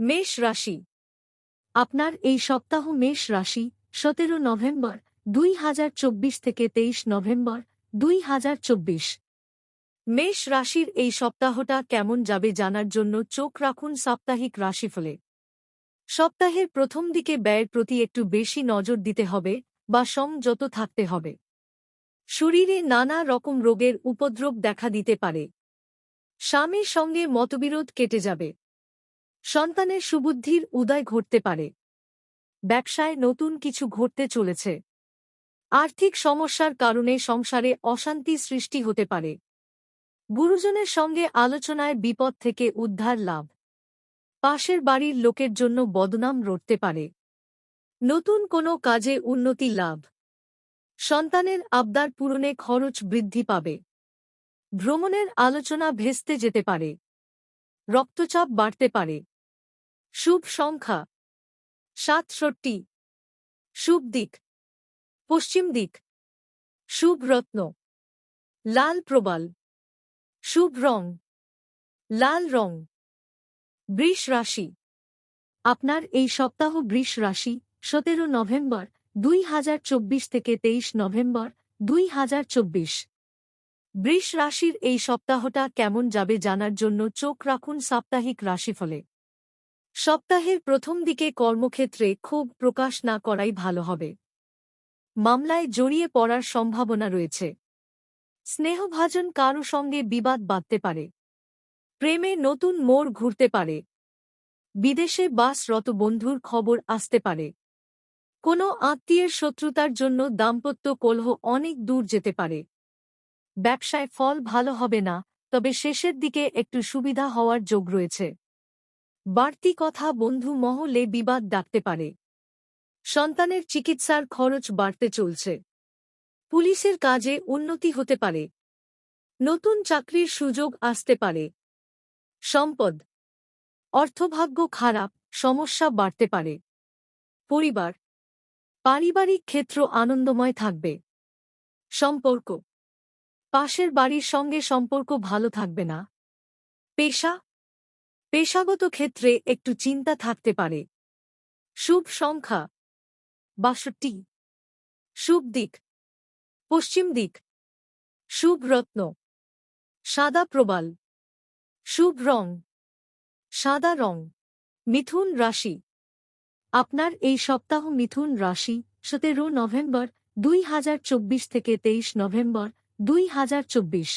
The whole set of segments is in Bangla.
মেষ রাশি। আপনার এই সপ্তাহ মেষ রাশি, সতেরো নভেম্বর দুই হাজার চব্বিশ থেকে তেইশ নভেম্বর দুই হাজার চব্বিশ। মেষ রাশির এই সপ্তাহটা কেমন যাবে জানার জন্য চোখ রাখুন সাপ্তাহিক রাশিফলে। সপ্তাহের প্রথম দিকে ব্যয়ের প্রতি একটু বেশি নজর দিতে হবে বা সংযত থাকতে হবে। শরীরে নানা রকম রোগের উপদ্রব দেখা দিতে পারে। স্বামীর সঙ্গে মতবিরোধ কেটে যাবে। সন্তানের সুবুদ্ধির উদয় ঘটতে পারে। ব্যবসায় নতুন কিছু ঘটতে চলেছে। আর্থিক সমস্যার কারণে সংসারে অশান্তি সৃষ্টি হতে পারে। গুরুজনের সঙ্গে আলোচনায় বিপদ থেকে উদ্ধার লাভ। পাশের বাড়ির লোকের জন্য বদনাম রটতে পারে। নতুন কোনো কাজে উন্নতি লাভ। সন্তানের আবদার পূরণে খরচ বৃদ্ধি পাবে। ভ্রমণের আলোচনা ভেস্তে যেতে পারে। রক্তচাপ বাড়তে পারে। শুভ সংখ্যা। সাতষট্টি। শুভ দিক। পশ্চিম দিক। শুভ রত্ন। লাল প্রবাল। শুভ রং। লাল রং। বৃষ রাশি। আপনার এই সপ্তাহ বৃষ রাশি, সতেরো নভেম্বর দুই হাজার চব্বিশ থেকে তেইশ নভেম্বর দুই হাজার চব্বিশ। বৃষ রাশির এই সপ্তাহটা কেমন যাবে জানার জন্য চোখ রাখুন সাপ্তাহিক রাশিফলে। সপ্তাহের প্রথম দিকে কর্মক্ষেত্রে ক্ষোভ প্রকাশ না করাই ভালো হবে। মামলায় জড়িয়ে পড়ার সম্ভাবনা রয়েছে। স্নেহভাজন কারও সঙ্গে বিবাদ বাঁধতে পারে। প্রেমে নতুন মোড় ঘুরতে পারে। বিদেশে বাসরত বন্ধুর খবর আসতে পারে। কোনো আত্মীয়ের শত্রুতার জন্য দাম্পত্য কলহ অনেক দূর যেতে পারে। ব্যবসায় ফল ভালো হবে না, তবে শেষের দিকে একটু সুবিধা হওয়ার যোগ রয়েছে। বাড়তি কথা বন্ধু মহলে বিবাদ ডাকতে পারে। সন্তানের চিকিৎসার খরচ বাড়তে চলছে। পুলিশের কাজে উন্নতি হতে পারে। নতুন চাকরির সুযোগ আসতে পারে। সম্পদ, অর্থভাগ্য খারাপ, সমস্যা বাড়তে পারে। পরিবার, পারিবারিক ক্ষেত্র আনন্দময় থাকবে। সম্পর্ক, পাশের বাড়ির সঙ্গে সম্পর্ক ভালো থাকবে না। পেশা পেশাগত ক্ষেত্রে একটু চিন্তা থাকতে পারে। শুভ সংখ্যা বাষট্টি। শুভ দিক পশ্চিম দিক শুভ রত্ন সাদা প্রবাল শুভ রং সাদা রং মিথুন রাশি। আপনার এই সপ্তাহ মিথুন রাশি সতেরো নভেম্বর দুই হাজার চব্বিশ থেকে তেইশ নভেম্বর দুই হাজার চব্বিশ।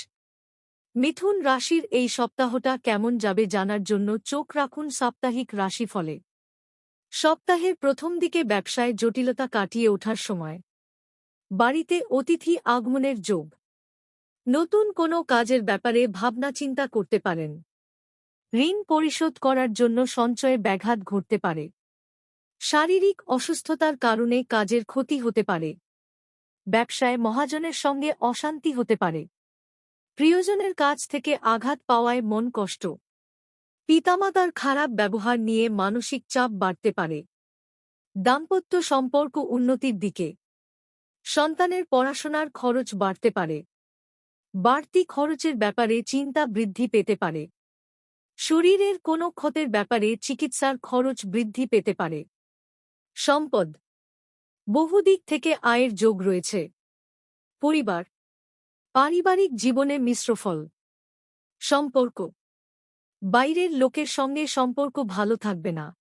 মিথুন রাশির এই সপ্তাহটা কেমন যাবে জানার জন্য চোখ রাখুন সাপ্তাহিক রাশিফলে। সপ্তাহের প্রথম দিকে ব্যবসায় জটিলতা কাটিয়ে ওঠার সময়। বাড়িতে অতিথি আগমনের যোগ। নতুন কোনো কাজের ব্যাপারে ভাবনা চিন্তা করতে পারেন। ঋণ পরিশোধ করার জন্য সঞ্চয়ে ব্যাঘাত ঘটতে পারে। শারীরিক অসুস্থতার কারণে কাজের ক্ষতি হতে পারে। ব্যবসায় মহাজনের সঙ্গে অশান্তি হতে পারে। প্রিয়জনের কাছ থেকে আঘাত পাওয়ায় মন কষ্ট। পিতামাতার খারাপ ব্যবহার নিয়ে মানসিক চাপ বাড়তে পারে। দাম্পত্য সম্পর্ক উন্নতির দিকে। সন্তানের পড়াশোনার খরচ বাড়তে পারে। বাড়তি খরচের ব্যাপারে চিন্তা বৃদ্ধি পেতে পারে। শরীরের কোনো ক্ষতের ব্যাপারে চিকিৎসার খরচ বৃদ্ধি পেতে পারে। সম্পদ। বহুদিক থেকে আয়ের যোগ রয়েছে। পরিবার। পারিবারিক জীবনে মিশ্রফল সম্পর্ক। বাইরের লোকের সঙ্গে সম্পর্ক ভালো থাকবে না।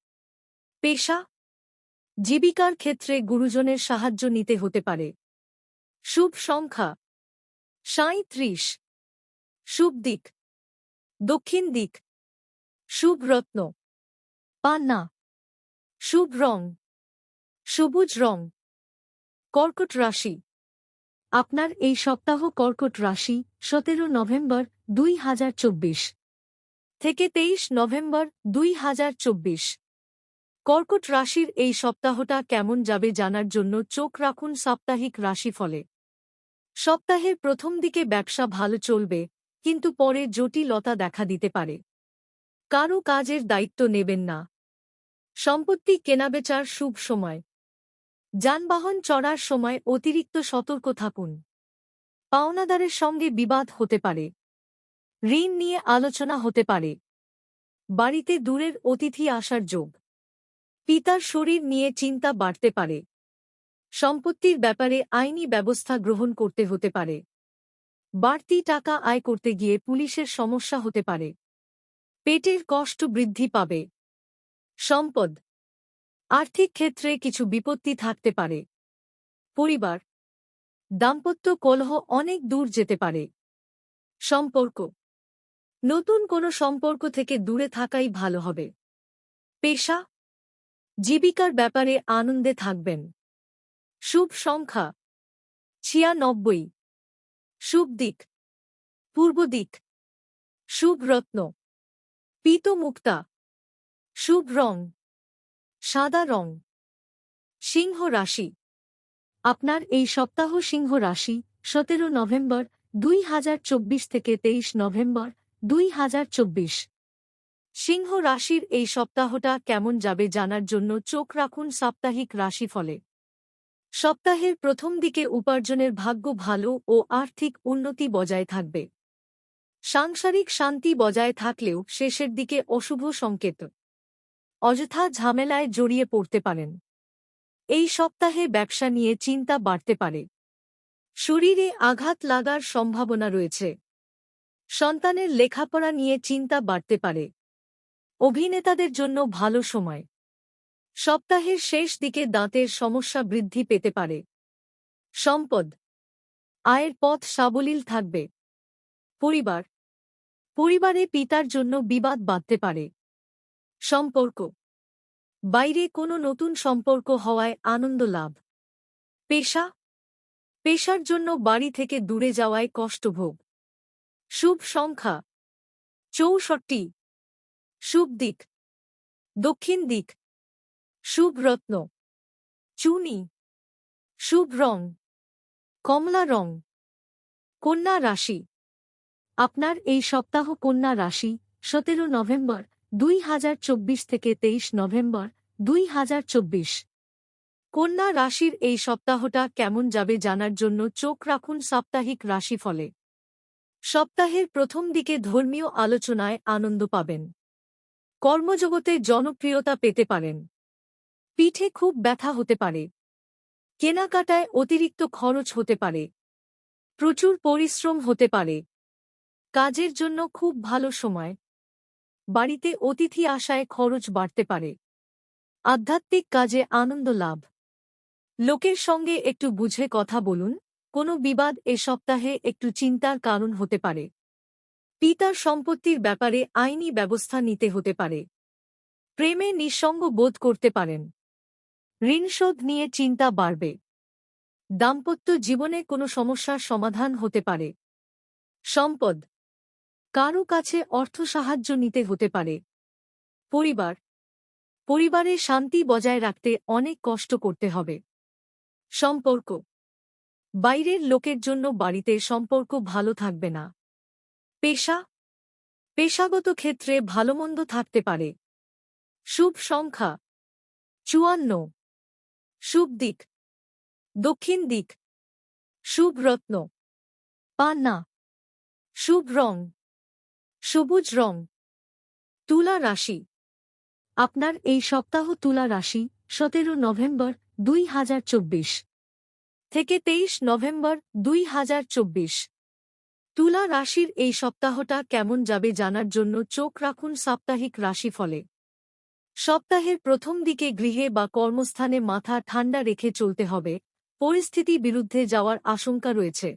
পেশা। জীবিকার ক্ষেত্রে গুরুজনের সাহায্য নিতে হতে পারে। শুভ সংখ্যা। সাঁত্রিশ শুভ দিক। দক্ষিণ দিক। শুভ রত্ন। পান্না। শুভ রং। সবুজ রং। কর্কট রাশি। আপনার এই সপ্তাহ কর্কট রাশি, সতেরো নভেম্বর দুই হাজার চব্বিশ থেকে তেইশ নভেম্বর দুই হাজার চব্বিশ। কর্কট রাশির এই সপ্তাহটা কেমন যাবে জানার জন্য চোখ রাখুন সাপ্তাহিক রাশিফলে। সপ্তাহের প্রথম দিকে ব্যবসা ভালো চলবে, কিন্তু পরে জটিলতা দেখা দিতে পারে। কারও কাজের দায়িত্ব নেবেন না। সম্পত্তি কেনাবেচার শুভ সময়। যানবাহন চড়ার সময় অতিরিক্ত সতর্ক থাকুন। পাওনাদারের সঙ্গে বিবাদ হতে পারে। ঋণ নিয়ে আলোচনা হতে পারে। বাড়িতে দূরের অতিথি আসার যোগ। পিতার শরীর নিয়ে চিন্তা বাড়তে পারে। সম্পত্তির ব্যাপারে আইনি ব্যবস্থা গ্রহণ করতে হতে পারে। বাড়তি টাকা আয় করতে গিয়ে পুলিশের সমস্যা হতে পারে। পেটের কষ্ট বৃদ্ধি পাবে। সম্পদ আর্থিক ক্ষেত্রে কিছু বিপত্তি থাকতে পারে। পরিবার। দাম্পত্য কলহ অনেক দূর যেতে পারে। সম্পর্ক। নতুন কোনো সম্পর্ক থেকে দূরে থাকাই ভালো হবে। পেশা। জীবিকার ব্যাপারে আনন্দে থাকবেন। শুভ সংখ্যা। ছিয়ানব্বই। শুভ দিক। পূর্ব দিক। শুভ রত্ন। পীত মুক্তা শুভ রং। সাদা রং। সিংহ রাশি। আপনার এই সপ্তাহ সিংহ রাশি, সতেরো নভেম্বর দুই হাজার চব্বিশ থেকে তেইশ নভেম্বর দুই হাজার চব্বিশ। সিংহ রাশির এই সপ্তাহটা কেমন যাবে জানার জন্য চোখ রাখুন সাপ্তাহিক রাশিফলে। সপ্তাহের প্রথম দিকে উপার্জনের ভাগ্য ভালো ও আর্থিক উন্নতি বজায় থাকবে। সাংসারিক শান্তি বজায় থাকলেও শেষের দিকে অশুভ সংকেত। অযথা ঝামেলায় জড়িয়ে পড়তে পারেন। এই সপ্তাহে ব্যবসা নিয়ে চিন্তা বাড়তে পারে। শরীরে আঘাত লাগার সম্ভাবনা রয়েছে। সন্তানের লেখাপড়া নিয়ে চিন্তা বাড়তে পারে। অভিনেতাদের জন্য ভালো সময়। সপ্তাহের শেষ দিকে দাঁতের সমস্যা বৃদ্ধি পেতে পারে। সম্পদ। আয়ের পথ সাবলীল থাকবে। পরিবার। পরিবারে পিতার জন্য বিবাদ বাঁধতে পারে। সম্পর্ক। বাইরে কোনো নতুন সম্পর্ক হওয়ায় আনন্দ লাভ। পেশা। পেশার জন্য বাড়ি থেকে দূরে যাওয়ায় কষ্টভোগ শুভ সংখ্যা। চৌষট্টি। শুভ দিক। দক্ষিণ দিক। শুভ রত্ন। চুনি। শুভ রং। কমলা রং। কন্যা রাশি। আপনার এই সপ্তাহ কন্যা রাশি, সতেরো নভেম্বর। দুই হাজার চব্বিশ থেকে তেইশ নভেম্বর দুই হাজার চব্বিশ। কন্যা রাশির এই সপ্তাহটা কেমন যাবে জানার জন্য চোখ রাখুন সাপ্তাহিক রাশিফলে। সপ্তাহের প্রথম দিকে ধর্মীয় আলোচনায় আনন্দ পাবেন। কর্মজগতে জনপ্রিয়তা পেতে পারেন। পিঠে খুব ব্যথা হতে পারে। কেনাকাটায় অতিরিক্ত খরচ হতে পারে। প্রচুর পরিশ্রম হতে পারে। কাজের জন্য খুব ভালো সময়। বাড়িতে অতিথি আসায় খরচ বাড়তে পারে। আধ্যাত্মিক কাজে আনন্দ লাভ। লোকের সঙ্গে একটু বুঝে কথা বলুন, কোনো বিবাদ এ সপ্তাহে একটু চিন্তার কারণ হতে পারে। পিতার সম্পত্তির ব্যাপারে আইনি ব্যবস্থা নিতে হতে পারে। প্রেমে নিঃসঙ্গ বোধ করতে পারেন। ঋণশোধ নিয়ে চিন্তা বাড়বে। দাম্পত্য জীবনে কোনো সমস্যার সমাধান হতে পারে। সম্পদ কারও কাছে অর্থ সাহায্য নিতে হতে পারে। পরিবার। পরিবারে শান্তি বজায় রাখতে অনেক কষ্ট করতে হবে। সম্পর্ক। বাইরের লোকের জন্য বাড়িতে সম্পর্ক ভালো থাকবে না। পেশা। পেশাগত ক্ষেত্রে ভালোমন্দ থাকতে পারে। শুভ সংখ্যা। চুয়ান্ন। শুভ দিক। দক্ষিণ দিক। শুভ রত্ন। পান্না। শুভ রং। সবুজ রং, তুলা রাশি। আপনার এই সপ্তাহ তুলা রাশি, সতেরো নভেম্বর দুই হাজার চব্বিশ থেকে তেইশ নভেম্বর দুই হাজার চব্বিশ। তুলা রাশির এই সপ্তাহটা কেমন যাবে জানার জন্য চোখ রাখুন সাপ্তাহিক রাশিফলে। সপ্তাহের প্রথম দিকে গৃহে বা কর্মস্থানে মাথা ঠান্ডা রেখে চলতে হবে, পরিস্থিতি বিরুদ্ধে যাওয়ার আশঙ্কা রয়েছে।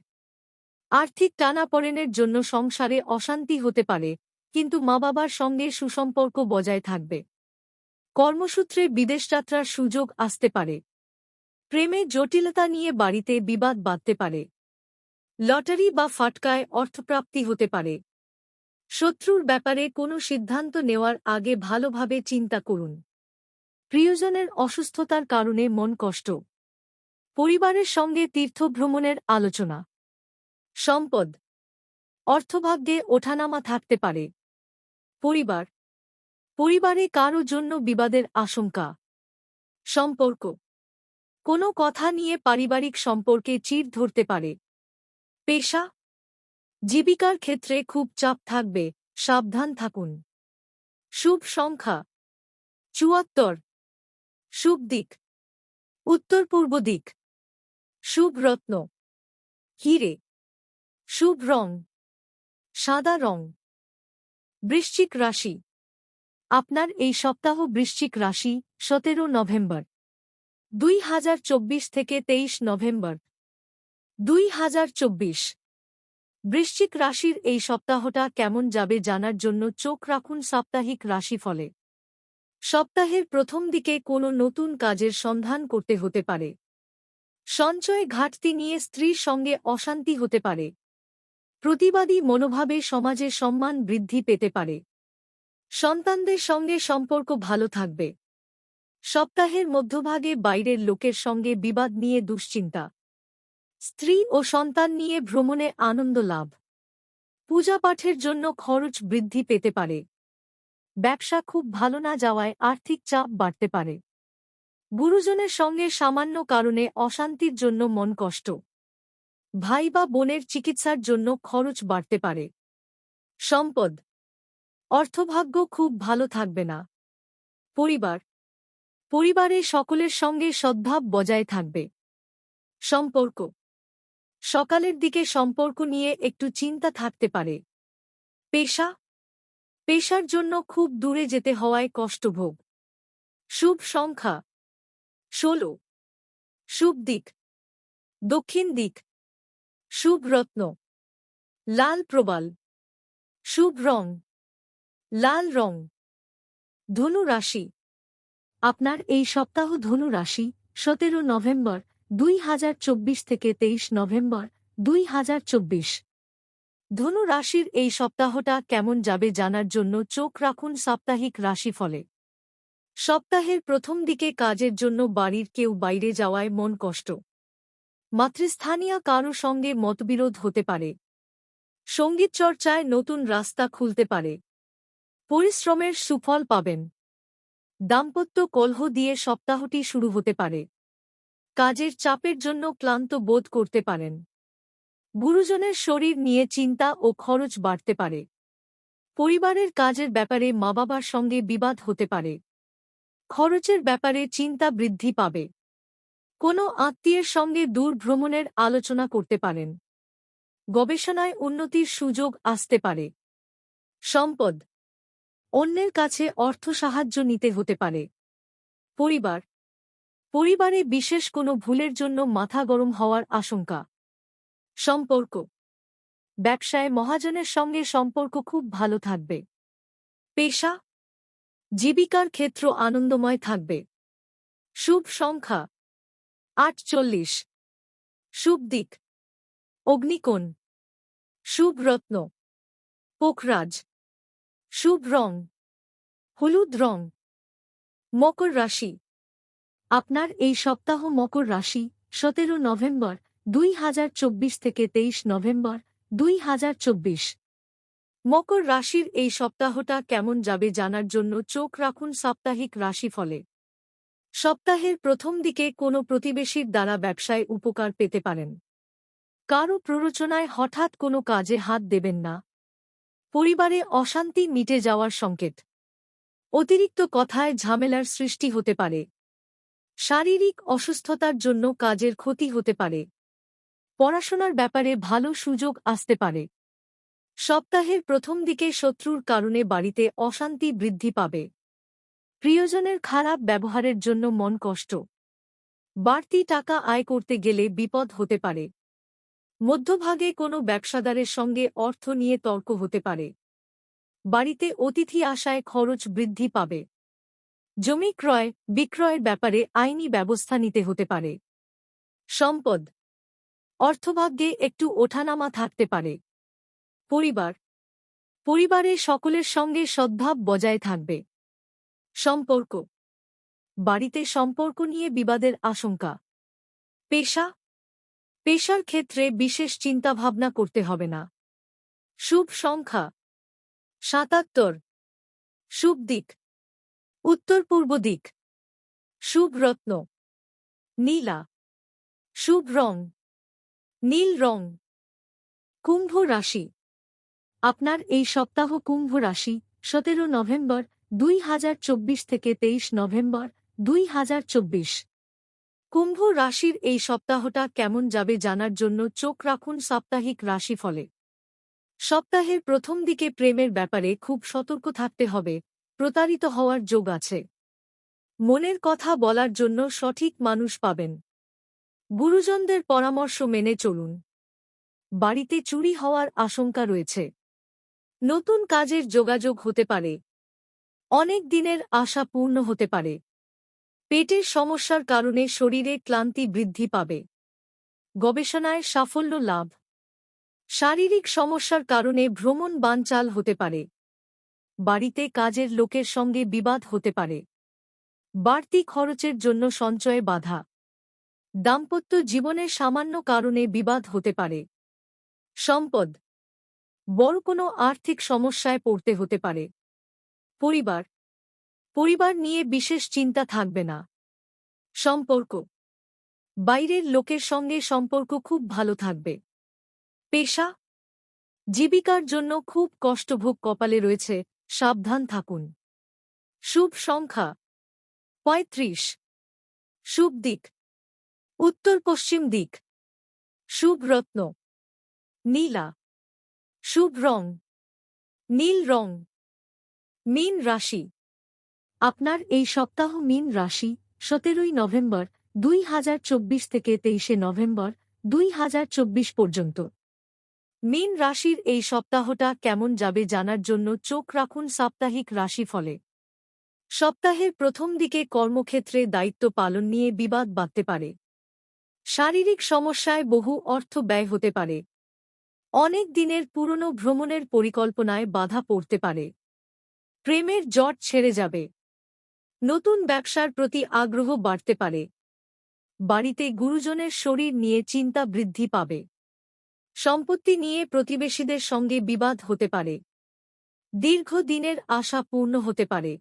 আর্থিক টানাপড়েনের জন্য সংসারে অশান্তি হতে পারে, কিন্তু মা বাবার সঙ্গে সুসম্পর্ক বজায় থাকবে। কর্মসূত্রে বিদেশযাত্রার সুযোগ আসতে পারে। প্রেমে জটিলতা নিয়ে বাড়িতে বিবাদ বাঁধতে পারে। লটারি বা ফাটকায় অর্থপ্রাপ্তি হতে পারে। শত্রুর ব্যাপারে কোনো সিদ্ধান্ত নেওয়ার আগে ভালোভাবে চিন্তা করুন। প্রিয়জনের অসুস্থতার কারণে মন কষ্ট। পরিবারের সঙ্গে তীর্থভ্রমণের আলোচনা। সম্পদ, অর্থভাগ্যে ওঠানামা থাকতে পারে। পরিবার, পরিবারে কারও জন্য বিবাদের আশঙ্কা। সম্পর্ক, কোনো কথা নিয়ে পারিবারিক সম্পর্কে চির ধরতে পারে। পেশা, জীবিকার ক্ষেত্রে খুব চাপ থাকবে, সাবধান থাকুন। শুভ সংখ্যা, চুয়াত্তর। শুভ দিক উত্তর পূর্ব দিক। শুভ রত্ন, হিরে। শুভ রং, সাদা রং। বৃশ্চিক রাশি, আপনার এই সপ্তাহ বৃশ্চিক রাশি, সতেরো নভেম্বর। দুই হাজার চব্বিশ থেকে তেইশ নভেম্বর। দুই হাজার চব্বিশ, বৃশ্চিক রাশির এই সপ্তাহটা কেমন যাবে জানার জন্য চোখ রাখুন সাপ্তাহিক রাশিফলে। সপ্তাহের প্রথম দিকে কোনো নতুন কাজের সন্ধান করতে হতে পারে। সঞ্চয় ঘাটতি নিয়ে স্ত্রীর সঙ্গে অশান্তি হতে পারে। প্রতিবাদী মনোভাবে সমাজে সম্মান বৃদ্ধি পেতে পারে। সন্তানদের সঙ্গে সম্পর্ক ভালো থাকবে। সপ্তাহের মধ্যভাগে বাইরের লোকের সঙ্গে বিবাদ নিয়ে দুশ্চিন্তা। স্ত্রী ও সন্তান নিয়ে ভ্রমণে আনন্দ লাভ। পূজাপাঠের জন্য খরচ বৃদ্ধি পেতে পারে। ব্যবসা খুব ভালো না যাওয়ায় আর্থিক চাপ বাড়তে পারে। গুরুজনের সঙ্গে সামান্য কারণে অশান্তির জন্য মন কষ্ট। ভাই বা বোনের চিকিৎসার জন্য খরচ বাড়তে পারে। সম্পদ। অর্থভাগ্য খুব ভালো থাকবে না। পরিবার। পরিবারে সকলের সঙ্গে সদ্ভাব বজায় থাকবে। সম্পর্ক। সকালের দিকে সম্পর্ক নিয়ে একটু চিন্তা থাকতে পারে। পেশা। পেশার জন্য খুব দূরে যেতে হওয়ায় কষ্টভোগ। শুভ সংখ্যা। ষোলো। শুভ দিক। দক্ষিণ দিক। শুভ রত্ন লাল প্রবাল, শুভ রং, লাল রং, ধনু রাশি। আপনার এই সপ্তাহ ধনু রাশি, সতেরো নভেম্বর দুই হাজার চব্বিশ থেকে তেইশ নভেম্বর দুই হাজার চব্বিশ। ধনু রাশির এই সপ্তাহটা কেমন যাবে জানার জন্য চোখ রাখুন সাপ্তাহিক রাশিফলে। সপ্তাহের প্রথম দিকে কাজের জন্য বাড়ির কেউ বাইরে যাওয়ায় মন কষ্ট। মাতৃস্থানীয় কারও সঙ্গে মতবিরোধ হতে পারে। সংগীত চর্চায় নতুন রাস্তা খুলতে পারে। পরিশ্রমের সুফল পাবেন। দাম্পত্য কলহ দিয়ে সপ্তাহটি শুরু হতে পারে। কাজের চাপের জন্য ক্লান্ত বোধ করতে পারেন। গুরুজনের শরীর নিয়ে চিন্তা ও খরচ বাড়তে পারে। পরিবারের কাজের ব্যাপারে মা বাবার সঙ্গে বিবাদ হতে পারে। খরচের ব্যাপারে চিন্তা বৃদ্ধি পাবে। কোনো আত্মীয়ের সঙ্গে দূর ভ্রমণের আলোচনা করতে পারেন। গবেষণায় উন্নতির সুযোগ আসতে পারে। সম্পদ। অন্যের কাছে অর্থ সাহায্য নিতে হতে পারে। পরিবার। পরিবারে বিশেষ কোনো ভুলের জন্য মাথা গরম হওয়ার আশঙ্কা। সম্পর্ক। ব্যবসায় মহাজনের সঙ্গে সম্পর্ক খুব ভালো থাকবে। পেশা। জীবিকার ক্ষেত্র আনন্দময় থাকবে। শুভ সংখ্যা। আটচল্লিশ। শুভ দিক। অগ্নিকোণ। শুভ রত্ন। পোখরাজ। শুভ রং। হলুদ রং। মকর রাশি। আপনার এই সপ্তাহ মকর রাশি, সতেরো নভেম্বর দুই হাজার চব্বিশ থেকে তেইশ নভেম্বর দুই হাজার চব্বিশ। মকর রাশির এই সপ্তাহটা কেমন যাবে জানার জন্য চোখ রাখুন সাপ্তাহিক রাশিফলে। সপ্তাহের প্রথম দিকে কোনো প্রতিবেশীর দ্বারা ব্যবসায় উপকার পেতে পারেন। কারও প্ররোচনায় হঠাৎ কোনো কাজে হাত দেবেন না। পরিবারে অশান্তি মিটে যাওয়ার সংকেত। অতিরিক্ত কথায় ঝামেলার সৃষ্টি হতে পারে। শারীরিক অসুস্থতার জন্য কাজের ক্ষতি হতে পারে। পড়াশোনার ব্যাপারে ভালো সুযোগ আসতে পারে। সপ্তাহের প্রথম দিকে শত্রুর কারণে বাড়িতে অশান্তি বৃদ্ধি পাবে। প্রিয়জনের খারাপ ব্যবহারের জন্য মন কষ্ট। বাড়তি টাকা আয় করতে গেলে বিপদ হতে পারে। মধ্যভাগে কোনো ব্যবসাদারের সঙ্গে অর্থ নিয়ে তর্ক হতে পারে। বাড়িতে অতিথি আসায় খরচ বৃদ্ধি পাবে। জমি ক্রয়, বিক্রয়ের ব্যাপারে আইনি ব্যবস্থা নিতে হতে পারে। সম্পদ। অর্থভাগ্যে একটু ওঠানামা থাকতে পারে। পরিবার। পরিবারে সকলের সঙ্গে সদ্ভাব বজায় থাকবে। সম্পর্ক। বাড়িতে সম্পর্ক নিয়ে বিবাদের আশঙ্কা। পেশা। পেশার ক্ষেত্রে বিশেষ চিন্তাভাবনা করতে হবে না। শুভ সংখ্যা। সাতাত্তর। শুভ দিক। উত্তর পূর্ব দিক। শুভ রত্ন। নীলা। শুভ রং। নীল রং। কুম্ভ রাশি। আপনার এই সপ্তাহ কুম্ভ রাশি, সতেরো নভেম্বর দুই হাজার চব্বিশ থেকে তেইশ নভেম্বর দুই হাজার চব্বিশ। কুম্ভ রাশির এই সপ্তাহটা কেমন যাবে জানার জন্য চোখ রাখুন সাপ্তাহিক রাশিফলে। সপ্তাহের প্রথম দিকে প্রেমের ব্যাপারে খুব সতর্ক থাকতে হবে, প্রতারিত হওয়ার যোগ আছে। মনের কথা বলার জন্য সঠিক মানুষ পাবেন। গুরুজনদের পরামর্শ মেনে চলুন। বাড়িতে চুরি হওয়ার আশঙ্কা রয়েছে। নতুন কাজের যোগাযোগ হতে পারে অনেক দিনের আশা পূর্ণ হতে পারে। পেটের সমস্যার কারণে শরীরে ক্লান্তি বৃদ্ধি পাবে। গবেষণায় সাফল্য লাভ। শারীরিক সমস্যার কারণে ভ্রমণ বানচাল হতে পারে। বাড়িতে কাজের লোকের সঙ্গে বিবাদ হতে পারে। বাড়তি খরচের জন্য সঞ্চয়ে বাধা। দাম্পত্য জীবনের সামান্য কারণে বিবাদ হতে পারে। সম্পদ। বড় কোনো আর্থিক সমস্যায় পড়তে হতে পারে। পরিবার। পরিবার নিয়ে বিশেষ চিন্তা থাকবে না। সম্পর্ক। বাইরের লোকের সঙ্গে সম্পর্ক খুব ভালো থাকবে। পেশা। জীবিকার জন্য খুব কষ্টভোগ কপালে রয়েছে, সাবধান থাকুন। শুভ সংখ্যা। পঁয়ত্রিশ। শুভ দিক। উত্তর পশ্চিম দিক। শুভ রত্ন। নীলা। শুভ রং। নীল রং। মীন রাশি। আপনার এই সপ্তাহ মীন রাশি, সতেরোই নভেম্বর দুই হাজার চব্বিশ থেকে তেইশে নভেম্বর দুই হাজার চব্বিশ পর্যন্ত। মীন রাশির এই সপ্তাহটা কেমন যাবে জানার জন্য চোখ রাখুন সাপ্তাহিক রাশিফলে। সপ্তাহের প্রথম দিকে কর্মক্ষেত্রে দায়িত্ব পালন নিয়ে বিবাদ বাঁধতে পারে। শারীরিক সমস্যায় বহু অর্থ ব্যয় হতে পারে। অনেক দিনের পুরনো ভ্রমণের পরিকল্পনায় বাধা পড়তে পারে। প্রেমের জট ছেড়ে যাবে। নতুন ব্যবসার প্রতি আগ্রহ বাড়তে পারে। বাড়িতে গুরুজনের শরীর নিয়ে চিন্তা বৃদ্ধি পাবে। সম্পত্তি নিয়ে প্রতিবেশীদের সঙ্গে বিবাদ হতে পারে। দীর্ঘদিনের আশা পূর্ণ হতে পারে।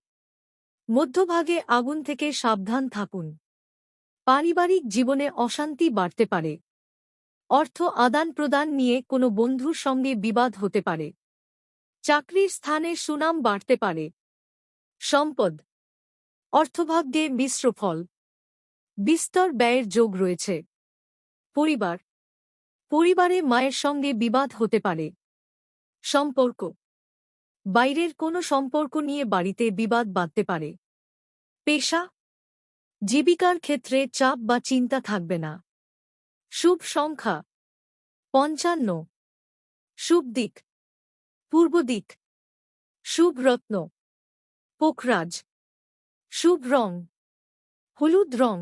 মধ্যভাগে আগুন থেকে সাবধান থাকুন। পারিবারিক জীবনে অশান্তি বাড়তে পারে। অর্থ আদান প্রদান নিয়ে কোনো বন্ধুর সঙ্গে বিবাদ হতে পারে। চাকরির স্থানে সুনাম বাড়তে পারে। সম্পদ। অর্থভাগ্যে মিশ্র ফল। বিস্তর ব্যয়ের যোগ রয়েছে। পরিবার। পরিবারে মায়ের সঙ্গে বিবাদ হতে পারে। সম্পর্ক। বাইরের কোনো সম্পর্ক নিয়ে বাড়িতে বিবাদ বাঁধতে পারে। পেশা। জীবিকার ক্ষেত্রে চাপ বা চিন্তা থাকবে না। শুভ সংখ্যা। পঞ্চান্ন। শুভ দিক। পূর্ব দিক। শুভ রত্ন পোখরাজ। শুভ রং। হলুদ রং।